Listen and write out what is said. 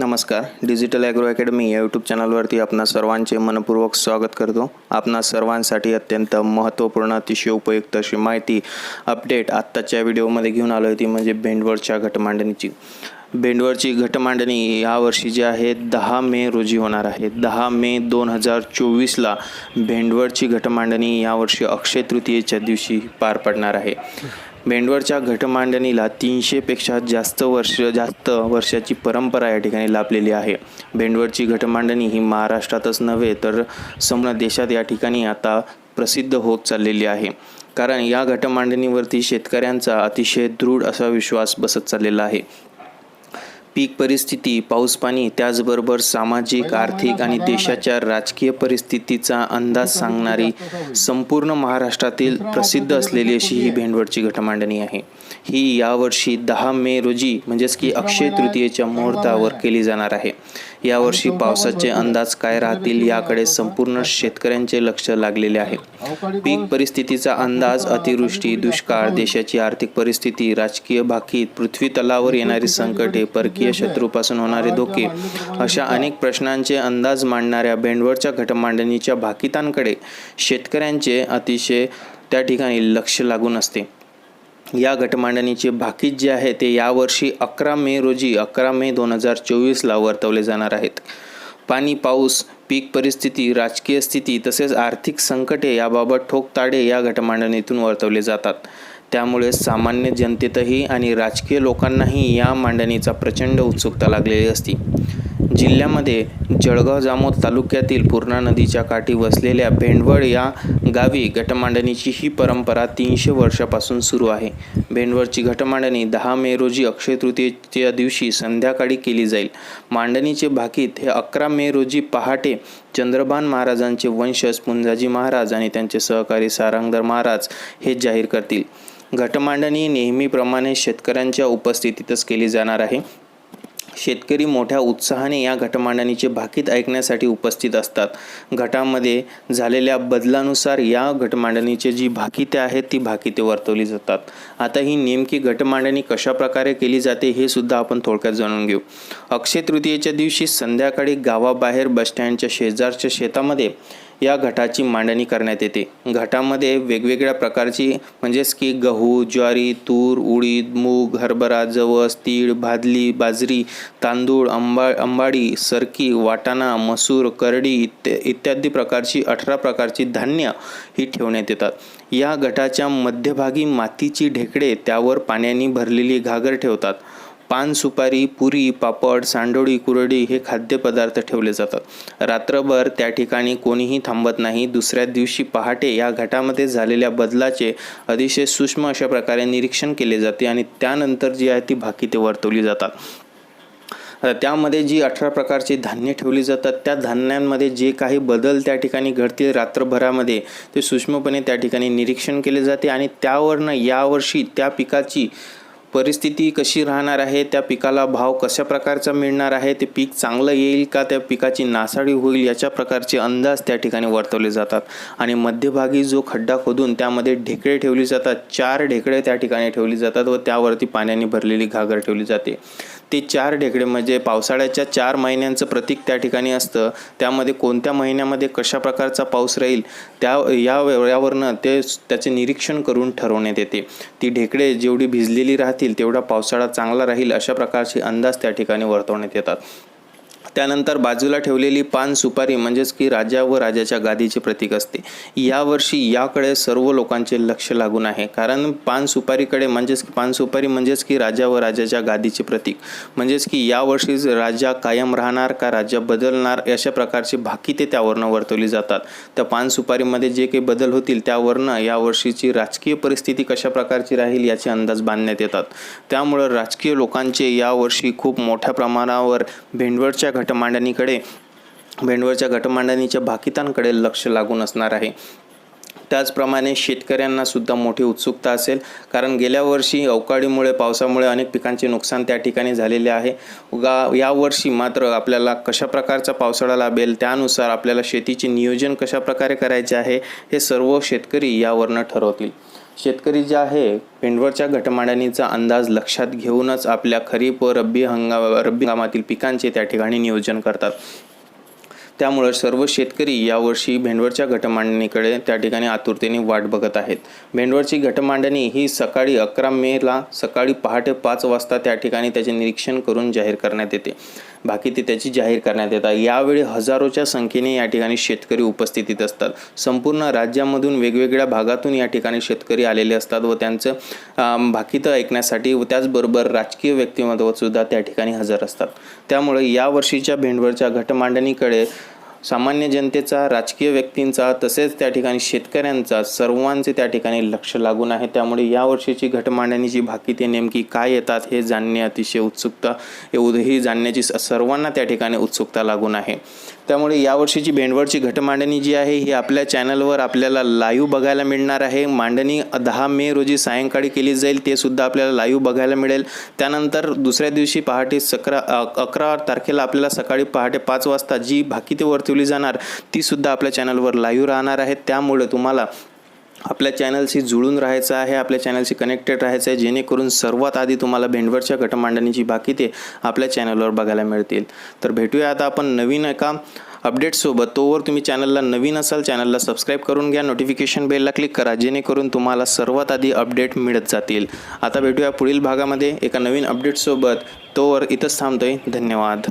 नमस्कार. Digital agro academy या YouTube चॅनलवरती आपणा सर्वांचे मनपूर्वक स्वागत करतो. आपणा सर्वांसाठी अत्यंत महत्त्वपूर्ण अतिशय उपयुक्त अशी माहिती अपडेट आत्ताच्या व्हिडिओमध्ये घेऊन आलो आहे ती म्हणजे भेंडवळच्या घटमांडणीची. भेंडवळची घटमांडणी यावर्षी जी आहे दहा मे रोजी होणार आहे. दहा मे दोन हजार चोवीसला भेंडवरची घटमांडणी यावर्षी अक्षय तृतीयेच्या दिवशी पार पडणार आहे. भेंडवरच्या घटमांडणीला तीनशेपेक्षा जास्त वर्ष जास्त वर्षाची परंपरा या ठिकाणी लाभलेली आहे. भेंडवरची घटमांडणी ही महाराष्ट्रातच नव्हे तर संपूर्ण देशात या ठिकाणी आता प्रसिद्ध होत चाललेली आहे. कारण या घटमांडणीवरती शेतकऱ्यांचा अतिशय दृढ असा विश्वास बसत चाललेला आहे. पीक परिस्थिती पाऊस पाणी त्याचबरोबर सामाजिक आर्थिक आणि देशाच्या राजकीय परिस्थितीचा अंदाज सांगणारी संपूर्ण महाराष्ट्रातील प्रसिद्ध असलेली अशी ही भेंडवळची घटमांडणी आहे. ही यावर्षी दहा मे रोजी म्हणजेच की अक्षय तृतीयेच्या मुहूर्तावर केली जाणार आहे. यावर्षी पावसाचे अंदाज काय राहतील याकडे संपूर्ण शेतकऱ्यांचे लक्ष लागलेले आहे. पीक परिस्थितीचा अंदाज अतिवृष्टी दुष्काळ देशाची आर्थिक परिस्थिती राजकीय भाकीत पृथ्वी तलावर येणारी संकटे परकीय शत्रूपासून होणारे धोके अशा अनेक प्रश्नांचे अंदाज मांडणाऱ्या भेंडवळच्या घटमांडणीच्या भाकितांकडे शेतकऱ्यांचे अतिशय त्या ठिकाणी लक्ष लागून असते. या घटमांडणीचे भाकीत जे आहे ते यावर्षी अकरा मे रोजी अकरा मे दोन हजार चोवीसला वर्तवले जाणार आहेत. पाणी पाऊस पीक परिस्थिती राजकीय स्थिती तसेच आर्थिक संकटे याबाबत ठोक ताडे या घटमांडणीतून वर्तवले जातात. त्यामुळे सामान्य जनतेतही आणि राजकीय लोकांनाही या मांडणीचा प्रचंड उत्सुकता लागलेली असते. जिल्ह्यामध्ये जळगाव जामोद तालुक्यातील पूर्णा नदीच्या काठी वसलेल्या भेंडवळ या गावी घटमांडणीची ही परंपरा तीनशे वर्षापासून सुरू आहे. भेंडवळची घटमांडणी दहा मे रोजी अक्षय तृतीयेच्या दिवशी संध्याकाळी केली जाईल. मांडणीचे भाकीत हे अकरा मे रोजी पहाटे चंद्रभान महाराजांचे वंशज पुंजाजी महाराज आणि त्यांचे सहकारी सारंगधर महाराज हे जाहीर करतील. घटमांडणी नेहमीप्रमाणे शेतकऱ्यांच्या उपस्थितीतच केली जाणार आहे. शेतकरी मोठ्या उत्साहाने या घटमांडणीचे भाकीत ऐकण्यासाठी उपस्थित असतात. घटामध्ये झालेल्या बदलानुसार या घटमांडणीचे जी भाकिते आहेत ती भाकिते वर्तवली जातात. आता ही नेमकी घटमांडणी कशाप्रकारे केली जाते हे सुद्धा आपण थोडक्यात जाणून घेऊ. अक्षय तृतीयेच्या दिवशी संध्याकाळी गावाबाहेर बसस्टँडच्या शेजारच्या शेतामध्ये या घटाची मांडणी करण्यात येते. घटामध्ये वेगवेगळ्या प्रकारची म्हणजेच की गहू ज्वारी तूर उडीद मूग हरभरा जवस तीळ भादली बाजरी तांदूळ आंबा अंबाडी सरकी वाटाणा मसूर करडी इत्या इत्यादी प्रकारची अठरा प्रकारची धान्य ही ठेवण्यात येतात. या गटाच्या मध्यभागी मातीची ढेकळे त्यावर पाण्याने भरलेली घागर ठेवतात. पान सुपारी पुरी पापड सांडोळी कुरडी हे खाद्यपदार्थ ठेवले जातात. रात्रभर त्या ठिकाणी कोणीही थांबत नाही. दुसऱ्या दिवशी पहाटे या घाटामध्ये झालेल्या बदलाचे अतिशय सूक्ष्म अशा प्रकारे निरीक्षण केले जाते आणि त्यानंतर जी आहे ती भाकी ते वर्तवली जातात. त्यामध्ये जी अठरा प्रकारची धान्य ठेवली जातात त्या धान्यांमध्ये जे काही बदल त्या ठिकाणी घडतील रात्रभरामध्ये ते सूक्ष्मपणे त्या ठिकाणी निरीक्षण केले जाते आणि त्यावरनं यावर्षी त्या पिकाची परिस्थिती कशी राहणार आहे? त्या पिकाला भाव कशा प्रकारचा मिळणार आहे? ते पीक चांगलं येईल का? त्या पिकाची नासाडी होईल याच्या प्रकारचे अंदाज त्या ठिकाणी वर्तवले जातात. आणि मध्यभागी जो खड्डा खोदून त्यामध्ये ढेकळे ठेवली जातात चार ढेकळे त्या ठिकाणी ठेवली जातात व त्यावरती पाण्याने भरलेली घागर ठेवली जाते. ते चार ढेकळे म्हणजे पावसाळ्याच्या चार महिन्यांचं प्रतीक त्या ठिकाणी असतं. त्यामध्ये कोणत्या महिन्यामध्ये कशा प्रकारचा पाऊस राहील त्या या यावरनं ते त्याचे निरीक्षण करून ठरवण्यात येते. ती ढेकळे जेवढी भिजलेली राहतील तेवढा पावसाळा चांगला राहील अशा प्रकारचे अंदाज त्या ठिकाणी वर्तवण्यात येतात. त्यानंतर बाजूला ठेवलेली पान सुपारी म्हणजेच की राजा व राजाच्या गादीचे प्रतीक असते. यावर्षी याकडे सर्व लोकांचे लक्ष लागून आहे. कारण पान सुपारीकडे म्हणजेच की पान सुपारी म्हणजेच की राजा व राजाच्या गादीचे प्रतीक. म्हणजेच की यावर्षी राजा कायम राहणार का राज्य बदलणार अशा प्रकारची भाकिते त्यावरनं वर्तवली जातात. त्या पान सुपारीमध्ये जे काही बदल होतील त्यावरनं यावर्षीची राजकीय परिस्थिती कशा प्रकारची राहील याचे अंदाज बांधण्यात येतात. त्यामुळं राजकीय लोकांचे यावर्षी खूप मोठ्या प्रमाणावर भेंडवळच्या घटमांडणीकडे भेंडवरच्या घटमांडणीच्या भाकितांकडे लक्ष लागून असणार आहे. त्याचप्रमाणे शेतकऱ्यांना सुद्धा मोठी उत्सुकता असेल. कारण गेल्या वर्षी अवकाळीमुळे पावसामुळे अनेक पिकांचे नुकसान त्या ठिकाणी झालेले आहे. गा यावर्षी मात्र आपल्याला कशा प्रकारचा पावसाळा लाभेल त्यानुसार आपल्याला शेतीचे नियोजन कशा प्रकारे करायचे आहे हे सर्व शेतकरी यावरनं ठरवतील. शेतकरी जे आहे भेंडवळच्या घटमांडणीचा अंदाज लक्षात घेऊनच आपल्या खरीप व रब्बी हंगाम रब्बी हंगामातील पिकांचे त्या ठिकाणी नियोजन करतात. त्यामुळं सर्व शेतकरी यावर्षी भेंडवरच्या घटमांडणीकडे त्या ठिकाणी आतुरतेने वाट बघत आहेत. भेंडवरची घटमांडणी ही सकाळी अकरा मेला सकाळी पहाटे पाच वाजता त्या ठिकाणी त्याचे निरीक्षण करून जाहीर करण्यात येते. बाकी ते त्याची जाहीर करण्यात येतात. यावेळी हजारोच्या संख्येने या ठिकाणी शेतकरी उपस्थितीत असतात. संपूर्ण राज्यामधून वेगवेगळ्या भागातून या ठिकाणी शेतकरी आलेले असतात व त्यांचं भाकीतं ऐकण्यासाठी व त्याचबरोबर राजकीय व्यक्तिमत्वसुद्धा त्या ठिकाणी हजर असतात. त्यामुळे यावर्षीच्या भेंडवळच्या घटमांडणीकडे सामान्य जनतेचा राजकीय व्यक्तींचा तसेच त्या ठिकाणी शेतकऱ्यांचा सर्वांचे त्या ठिकाणी लक्ष लागून आहे. त्यामुळे यावर्षीची घटमांडणीची भाकिते नेमकी काय येतात हे जाणणे अतिशय उत्सुकता ही जाणण्याची स- सर्वांना त्या ठिकाणी उत्सुकता लागून आहे. त्यामुळे यावर्षीची भेंडवळची घटमांडणी जी आहे ही आपल्या चॅनलवर आपल्याला लाईव्ह बघायला मिळणार आहे. मांडणी दहा मे रोजी सायंकाळी केली जाईल ते सुद्धा आपल्याला लाईव्ह बघायला मिळेल. त्यानंतर दुसऱ्या दिवशी पहाटे सकरा अकरा तारखेला आपल्याला सकाळी पहाटे पाच वाजता जी भाकिते वर्तवली जाणार ती सुद्धा आपल्या चॅनलवर लाईव्ह राहणार आहे. त्यामुळे तुम्हाला आपल्या चॅनलशी जुळून राहायचं आहे आपल्या चॅनलशी कनेक्टेड राहायचं आहे जेणेकरून सर्वात आधी तुम्हाला भेंडवरच्या घटमांडणीची बाकीते आपल्या चॅनलवर बघायला मिळतील. तर भेटूया आता आपण नवीन एका अपडेटसोबत तोवर तुम्ही चॅनलला नवीन असाल चॅनलला सबस्क्राईब करून घ्या नोटिफिकेशन बेलला क्लिक करा जेणेकरून तुम्हाला सर्वात आधी अपडेट मिळत जातील. आता भेटूया पुढील भागामध्ये एका नवीन अपडेटसोबत तोवर इथंच थांबतोय. धन्यवाद.